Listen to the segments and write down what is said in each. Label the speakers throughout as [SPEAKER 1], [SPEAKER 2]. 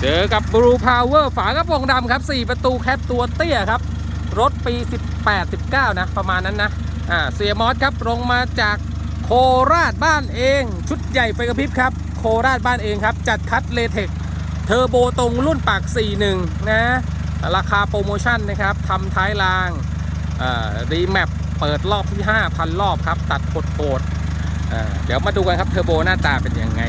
[SPEAKER 1] เจอกับ Blue Power ฝากระโปรงดำครับ 4 ประตูแคปตัวเตี้ยครับ รถปี 18 19 นะ ประมาณนั้นนะอ่าเสียมอสครับลงมาจากโคราชบ้านเอง ชุดใหญ่ไฟกระพริบครับ โคราชบ้านเองครับ จัดคัดเลเทคเทอร์โบตรงรุ่นปาก 41 นะ ราคาโปรโมชั่นนะครับทำท้ายรางรีแมปเปิดรอบที่ 5,000 รอบครับ ตัดโคดๆอ่าเดี๋ยวมาดูกันครับเทอร์โบหน้าตาเป็นยังไง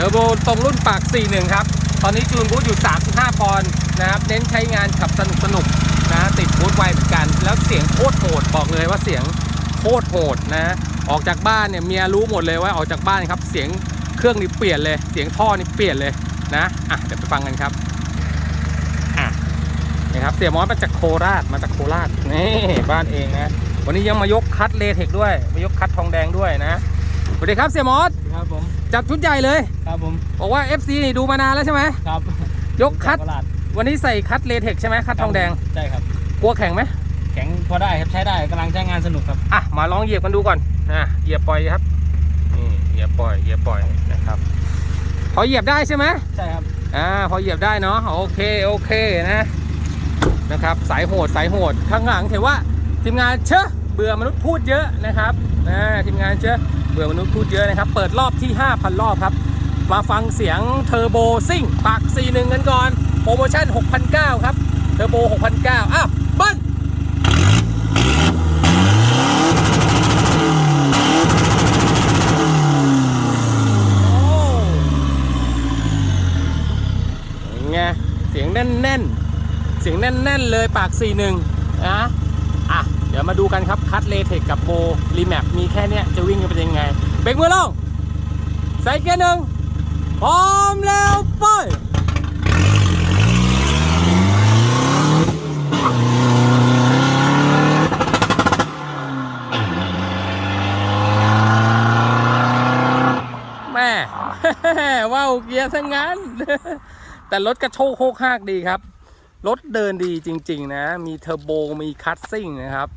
[SPEAKER 1] ทอร์โบตรงรุ่นปาก 41 ครับ ตอนนี้จูนบูทอยู่ 35 ปอนด์นะครับ เน้นใช้งานขับสนุกสนุกนะ ติดบูทไวเหมือนกัน แล้วเสียงโคตรโหด บอกเลยว่าเสียงโคตรโหดนะ ออกจากบ้านเนี่ยเมียรู้หมดเลยว่าออกจากบ้านครับ เสียงเครื่องนี่เปลี่ยนเลย เสียงท่อนี่เปลี่ยนเลยนะ อะ เดี๋ยวไปฟังกันครับ อะนี่ครับ เสียมอสมาจากโคราช มาจากโคราช นี่บ้านเองนะ วันนี้ยังมายกคัดเลเทคด้วย มายกคัดทองแดงด้วยนะ สวัสดีครับเสียมอส
[SPEAKER 2] ครับผม
[SPEAKER 1] จัดชุดใหญ่เลย
[SPEAKER 2] ครับผม
[SPEAKER 1] บอกว่า FC นี่ดูมานานแล้วใช่ไหม
[SPEAKER 2] ครับ
[SPEAKER 1] ยกคัด
[SPEAKER 2] โราช
[SPEAKER 1] วันนี้ใส่คัดเลเทคใช่ไหมคัดทองแดง
[SPEAKER 2] ใช่ครับ
[SPEAKER 1] กลัวแข็งไหม
[SPEAKER 2] แข็งพอได้ครับ ใช้ได้กำลังใช้งานสนุกครับ
[SPEAKER 1] อะ มาลองเหยียบกันดูก่อนนะเหยียบปล่อยครับ นี่ เหยียบปล่อย เหยียบปล่อยนะครับ พอเหยียบได้ใช่ไหม
[SPEAKER 2] ใช่ครับ
[SPEAKER 1] อ่า พอเหยียบได้เนาะ โอเค โอเคนะ นะครับ สายโหด สายโหด ข้างหลังถือว่าทีมงานเชอะเบื่อมนุษย์พูดเยอะนะครับ อ่า ทีมงานเชอะ เบื่อมนุษย์พูดเยอะนะครับ เปิดรอบที่ 5,000 รอบครับ มาฟังเสียงเทอร์โบซิ่งปาก41กันก่อน โปรโมชั่น 6,900 ครับ เทอร์โบ 6,900 อ้าวเบิ้ลไงเสียงแน่น ๆ เสียงแน่น ๆ เลยปาก 41นะอะ ดี๋ยวมาดูกันครับคัดเลเทคกับโบรีแมปมีแค่เนี้ยจะวิ่งกันเป็นยังไง เบรกมือลง ใส่เกียร์หนึ่งพร้อมแล้วไปแม่ว้าวเกียร์ทั้งนั้น แต่รถกระโชกโคกหากดีครับรถเดินดีจริง ๆ นะ มีเทอร์โบ มีคัสซิ่งนะครับ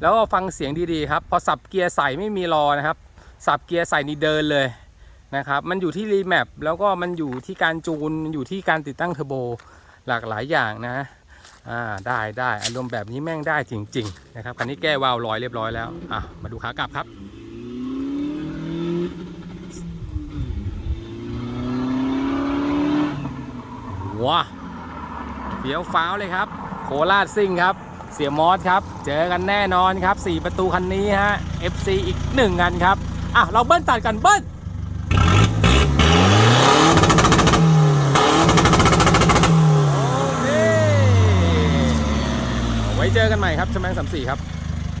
[SPEAKER 1] แล้วก็ฟังเสียงดีๆครับ พอสับเกียร์ใส่ไม่มีรอนะครับ สับเกียร์ใส่นี่เดินเลยนะครับ มันอยู่ที่รีแมปแล้วก็มันอยู่ที่การจูนมันอยู่ที่การติดตั้งเทอร์โบหลากหลายอย่างนะอ่าได้ได้อารมณ์แบบนี้แม่งได้จริง ๆ นะครับคันนี้แก้วาล์วลอยเรียบร้อยแล้วอะมาดูขากลับครับว้าเฟี้ยวฟ้าวเลยครับ โคราชซิ่งครับ สียมอสครับ เจอกันแน่นอนครับ 4 ประตูคันนี้ฮะ FC อีกหนึ่งอันครับ อะ เราเบิ้ลตัดกันเบิ้ลโอเคไว้เจอกันใหม่ครับชมแมงสามสี่ครับ